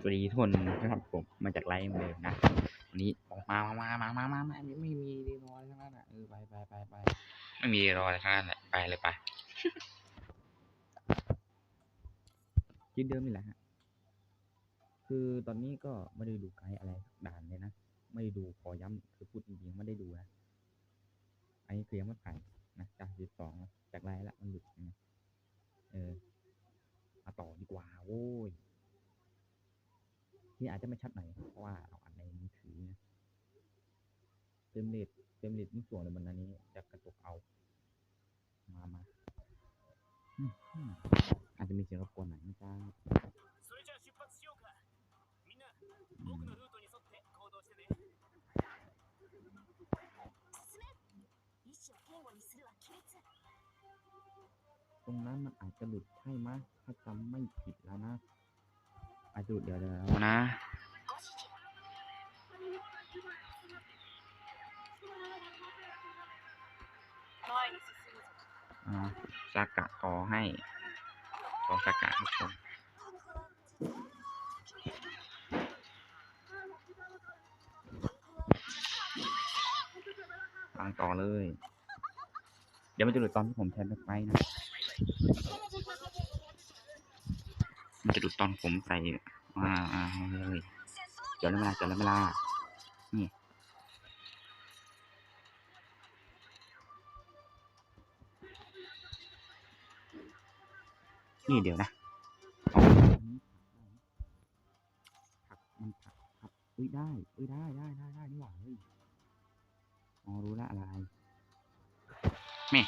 สวัสดีทุกคนนะครับผมมาจากไลฟ์เหมือนเดิมนะวันนี้ออกมามามามามามาไม่ไม่มีรออะไรทั้งนั้นอะเออไปไปไปไปไม่มีรออะไรทั้งนั้นแหละไปเลยไปคิดเดิมนี่แหละฮะคือตอนนี้ก็ไม่ได้ดูไกด์อะไรด่านเลยนะไม่ได้ดูขอย้ำคือพูดจริงๆไม่ได้ดูนะอันนี้คือยังไม่ผ่านนะจากสิบสองจากไลฟ์ละมันหลุดนะเออมาต่อดีกว่าโว้ย นี่อาจจะไม่ชัดหน่อยเพราะว่าเราอัดในมือถือเฟรมเรทเฟรมเรทมันส่วนในบรรณานี้จะกระตุกเอา มามาอาจจะมีเสียงรบกวนหน่อยนะจ๊ะตรงนั้นมันอาจจะหลุดใช่ไหมถ้าจำไม่ผิดแล้วนะ อายุเดี๋ยวเดี๋ยวนะ อ่าสากะขอให้ขอสากะทุกคนฟังต่อเลย เดี๋ยวมันจะหลุดตอนที่ผมแทนไปนะ มันจะหลุดตอนผมใส่อ่าอ่าเลยเดี๋ยวแล้วเวลาเดี๋ยวแล้วเวลานี่นี่เดี๋ยวนะเอาอันนี้ผักมันผักครับอุ้ยได้อุ้ยได้ได้ได้ได้นี่หว่าเฮ้ยอ๋อรู้ละอะไรแม่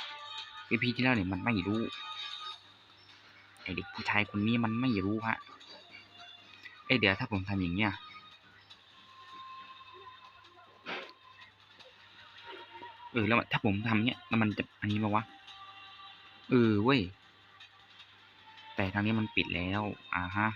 พีพีที่แล้วเนี่ยมันไม่รู้ไอ เด็กผู้ชายคนนี้มันไม่รู้ฮะเอ้เดี๋ยวถ้าผมทำอย่างเงี้ยเออแล้วถ้าผมทำเงี้ยแล้วมันจะอันนี้มาวะเออเว้ยแต่ทางนี้มันปิดแล้วอ่าฮะ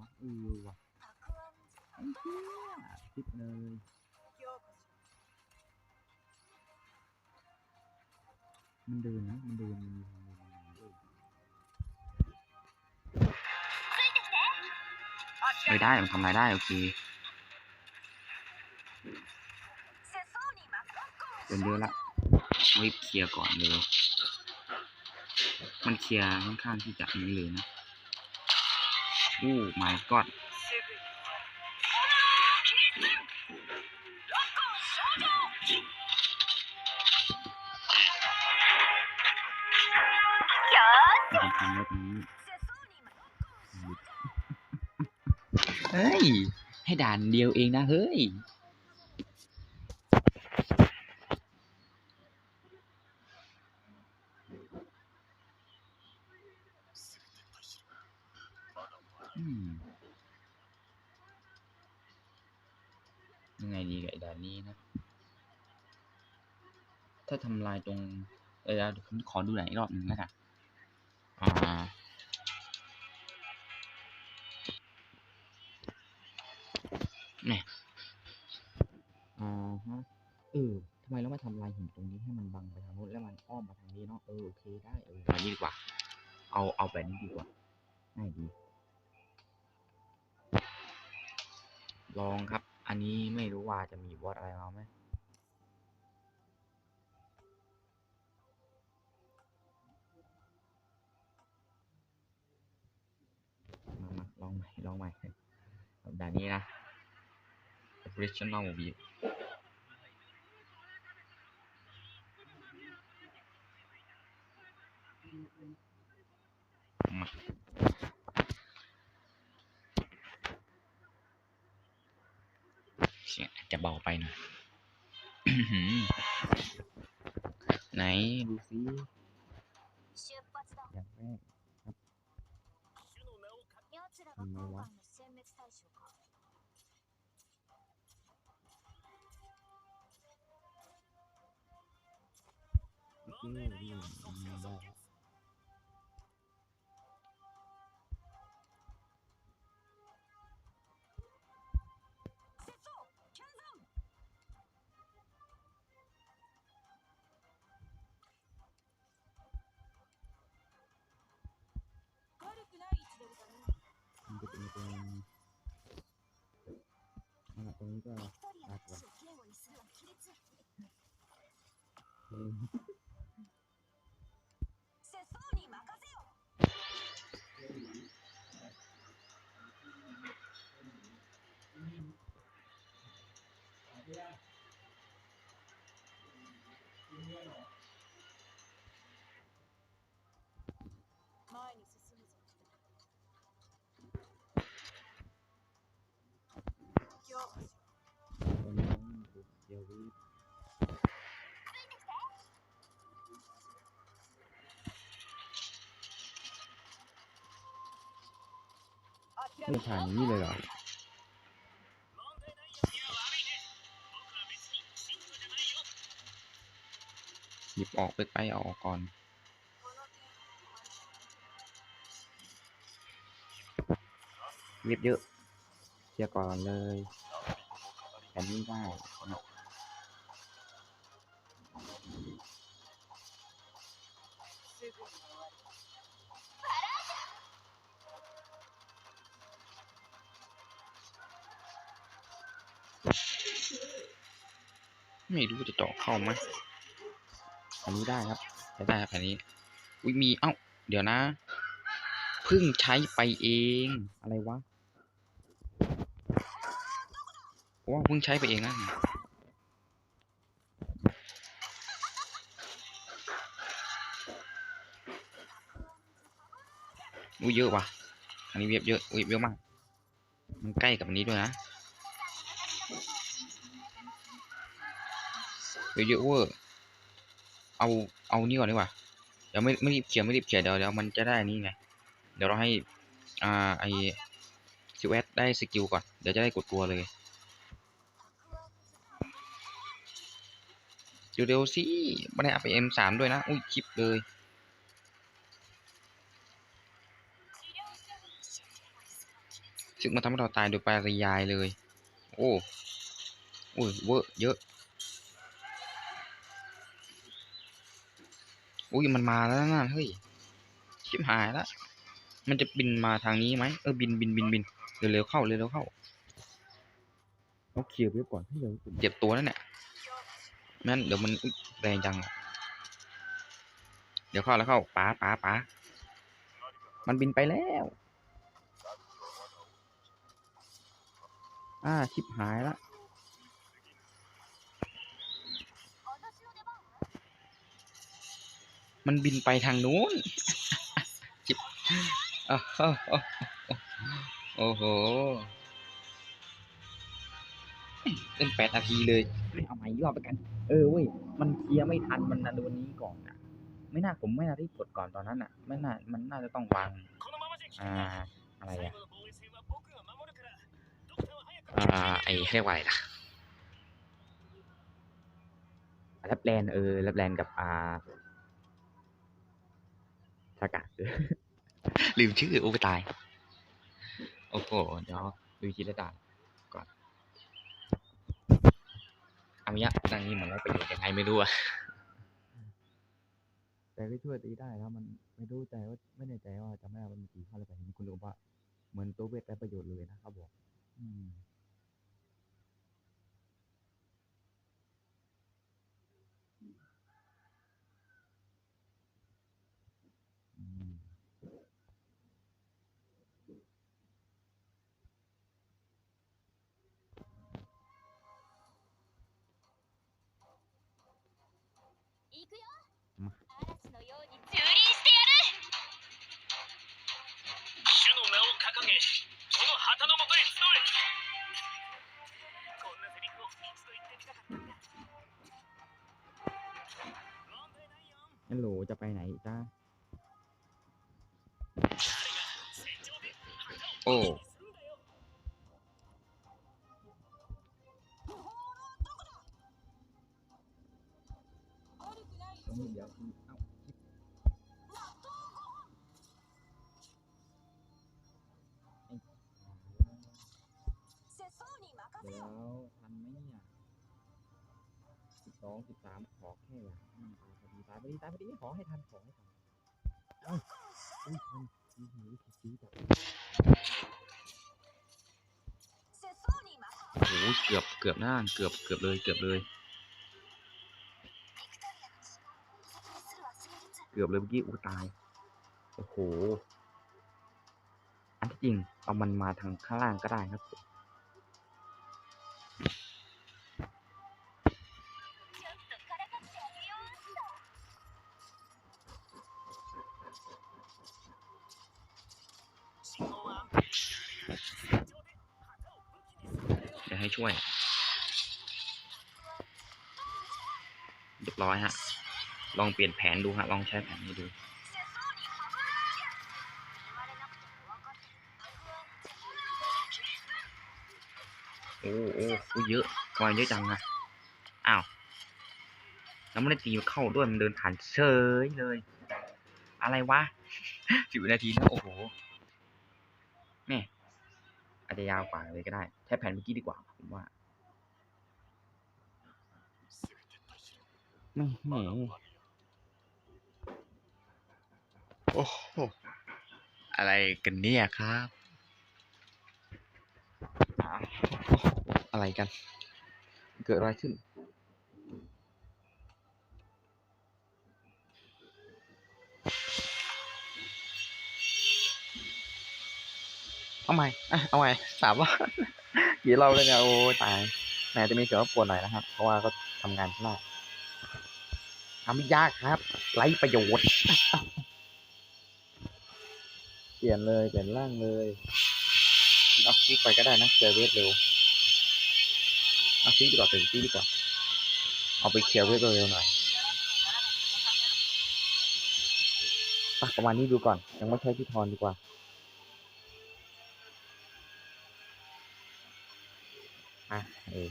วะเออวะไอ้เหี้ยคิดเลยมันเดินนะมันเดินมันมีทางเดินไปได้มทำอะไรได้โอเคเดินเยอะละรีบเคลียร์ก่อนเลยมันเคลียร์ค่อนข้างที่จะนี้เลยนะ โอ้ my god เฮ้ย ให้ด่านเดียวเองนะ เฮ้ย ยังไงดีกับไอ้ด่านนี้นะ ถ้าทำลายตรงเออเดี๋ยวผมขอดูหน่อยอีกรอบหนึ่งแล้วกันอ่าเนี่ยอ่าฮะเออทำไมเราไม่ทำลายหินตรงนี้ให้มันบังไปทางโน้นแล้วมันอ้อมมาทางนี้เนาะเออโอเคได้เออแบบนี้ดีกว่า เอาเอาแบบนี้ดีกว่าง่ายดี ลองครับ อันนี้ไม่รู้ว่าจะมีบอสอะไรมาไหมมามาลองใหม่ลองใหม่แบบด่านนี้นะ operational view มา เสียงจะเบาไปหน่อยไหนดูซิอย่างแรกครับมวะอืม あら、こん。にちは。あ、そう。Yeah. นี่ผ่านนี้เลยเหรอหยิบออกไปไปออกก่อนเรียบเยอะเยอะก่อนเลยแต่ไม่ได้ ไม่รู้จะเจาะเข้าไหมอันนี้ได้ครับใช้ได้ครับอันนี้อุ้ยมีเอ้า เดี๋ยวนะเพิ่งใช้ไปเอง อะไรวะว่าเพิ่งใช้ไปเองนะอุ้ยเยอะว่ะ อันนี้เว็บเยอะอุ้ยเยอะมาก มันใกล้กับอันนี้ด้วยนะ เยอะเยอะเวอร์เอาเอานี่ก่อนดีกว่าเดี๋ยวไม่ไม่รีบเขียนไม่รีบเขียนเดี๋ยวเดี๋ยวมันจะได้นี่ไงเดี๋ยวเราให้อ่าไอซิวเอสได้สกิลก่อนเดี๋ยวจะได้กดตัวเลยเร็วๆสิไม่ได้อัพไปเอ็มสามด้วยนะ อุ้ยคลิปเลยซึ่งมันทำให้เราตายโดยปริยายเลย โอ้โอ้เวอร์เยอะ อุ้ยมันมาแล้วนะเฮ้ยชิบหายละมันจะบินมาทางนี้ไหมเออบินบินบินบินเร็วๆเข้าเร็วๆเข้าเอาเคลียร์ไว้ก่อนให้เร็วที่สุดเจ็บตัวนั่นแหละแม่นเดี๋ยวมันอุ๊ยแรงจังอะเดี๋ยวเข้าแล้วเข้าป๋าป๋าป๋ามันบินไปแล้ว อ่าชิบหายละ มันบินไปทางนู้นจิบโอ้โหเป็นแปดนาทีเลยเอาใหม่รอบไปกัน เออเว้ย มันเคลียร์ไม่ทัน มันนาโดนนี้ก่อนอะ ไม่น่าผมไม่น่ารีบกดก่อนตอนนั้นอะ ไม่น่า มันน่าจะต้องวาง อ่า อะไรอะ อ่า ไอ้เรียกว่อะล่ะรับแลนเออรับแลนกับ อ่า สกัดลืมชื่อโอ้ไปตาย โอ้โห เดี๋ยวดูจิรดาอามิยะดังนี้เหมือนได้ประโยชน์ยังไงไม่รู้อะแต่ก็ช่วยตีได้แล้วมันไม่รู้ใจว่าไม่แน่ใจว่าจำไม่ได้ว่ามันกี่ข้อเลยแต่เห็นคุณลุงบอกว่า เหมือนตัวเวทได้ประโยชน์เลยนะครับบอกอืม ฮัลโหลจะไปไหนจ้า โอ้ สองสิบสามขอแค่อย่างห้าพอดีตายพอดีตายพอดีขอให้ทันขอให้ทันอ้าอุ้ยทันสีหิวสีจับโอ้โหเกือบเกือบหน้าเกือบเกือบเลยเกือบเลย เกือบเลยเมื่อกี้อู้ตาย โอ้โห อันที่จริงเอามันมาทางข้างล่างก็ได้ครับ ให้ช่วยเรียบร้อยฮะ ลองเปลี่ยนแผนดูฮะ ลองใช้แผนนี้ดู โอ้โหเยอะวายเยอะจังนะอ้าวแล้วไม่ได้ตีเข้าด้วย มันเดินผ่านเฉยเลย อะไรวะสิบนาทีแล้ว โอ้โหแม่ จจะยาวกว่าเลยก็ได้ใช้แผนเมื่อกี้ดีกว่าผมว่าไม่แหมโอ้โหอะไรกันเนี่ยครับอ้าวอะไรกัน เกิดอะไรขึ้น ใหม่อะเอาใหม่สามรอบกี่เราเลยเนี่ยโอ้ตายแหมจะมีเสียงรบกวนหน่อยนะครับ เพราะว่าก็ทำงานข้างนอกทำไม่ยากครับไร้ประโยชน์ เปลี่ยนเลยเปลี่ยนร่างเลยเอาคลิกไปก็ได้นะเคลียร์เวทเร็วเอาคลิกดีกว่าเป็นคลิกดีกว่าเอาไปเคลียร์เวทเร็วๆหน่อยประมาณนี้ดูก่อน ยังไม่ใช้พี่ทอนดีกว่า อะเออ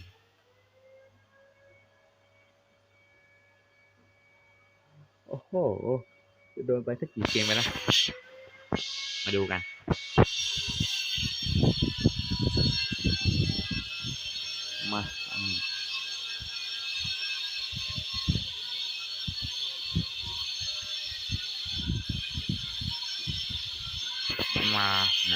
โอ้โหจะโดนไปสักกี่เกมไปนะมาดูกันมาอืมมาไหน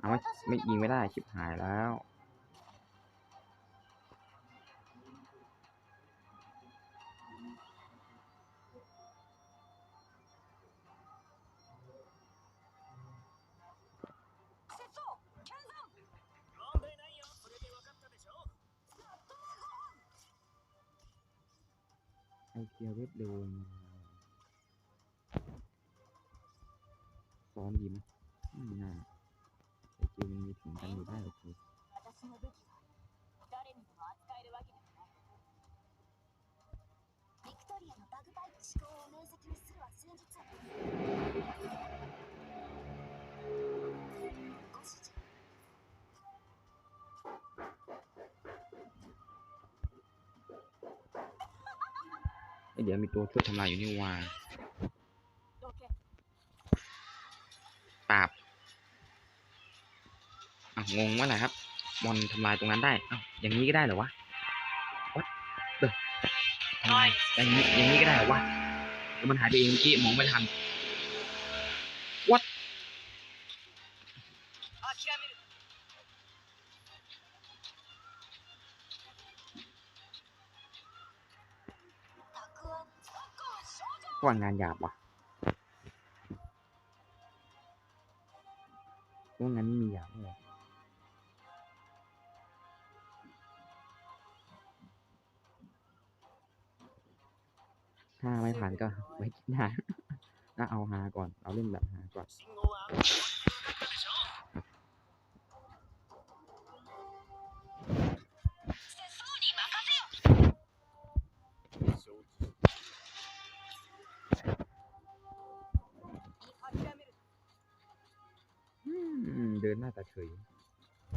เอาไม่ไม่ยิงไม่ได้ชิบหายแล้ว้อมดีไหมไม่น่าไอเกมมันมีถึงกันอยู่ได้โอเคเดี๋ยวมีตัวช่วยทำลายอยู่นี่ว่า ตาบอางงว่าะไรครับมอนทำลายตรงนั้นได้อ้าอย่างนี้ก็ได้เหรอวะวัดเดอยอย่างนี้อย่างนี้ก็ได้เหรอวะแล้วมันหายไปเองเมื่อกี้มองไม่ทันวัดก่อนงานหยาบวะ ว่างานนี้มีอยางไหมวะถ้าไม่ผ่านก็ไว้กินหาน่าเอาหาก่อน เอาเล่นแบบหาก่อน นหน้าตาเฉย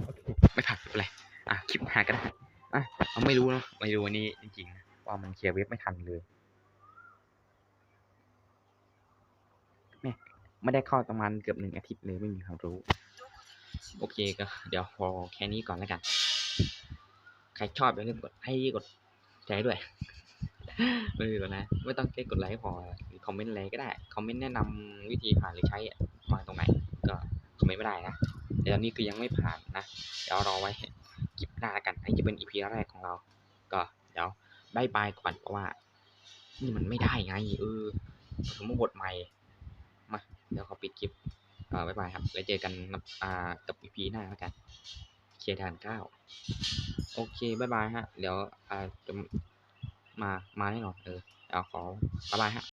โอเคไม่ผ่านไม่เป็นไรอะคลิปหาก็ได้โอะเอาไม่รู้เนอะไม่รู้วันนี้จริงๆว่ามันเคลียร์เว็บไม่ทันเลยแม่ไม่ได้เข้าประมาณเกือบหนึ่งอาทิตย์เลยไม่มีความรู้ โอเคก็เดี๋ยวพอแค่นี้ก่อนแล้วกัน ใครชอบอย่าลืมกดให้กดแชร์ด้วยไม่ลืมนะไม่ต้องแค่กดไลค์พอหรือคอมเมนต์อะไรก็ได้ คอมเมนต์แนะนำวิธีผ่านหรือใช้อะวางตรงไหนก็คอมเมนต์ไม่ได้นะ แต่ตอนนี้คือยังไม่ผ่านนะ เดี๋ยวรอไว้คลิปหน้าแล้วกันอันนี้จะเป็นอีพีแรกของเรา ก็เดี๋ยวบายบายก่อนเพราะว่า นี่มันไม่ได้ไงเออผมมาบทใหม่ มา เดี๋ยวขอปิดคลิปเอ่าบายบายครับ แล้วเจอกันอ่ากับอีพีหน้าแล้วกันเคลียร์ทานเก้าโอเคบายบายฮะ เดี๋ยวอ่าจะมา มาแน่นอนเออเดี๋ยวขอบายบายฮะ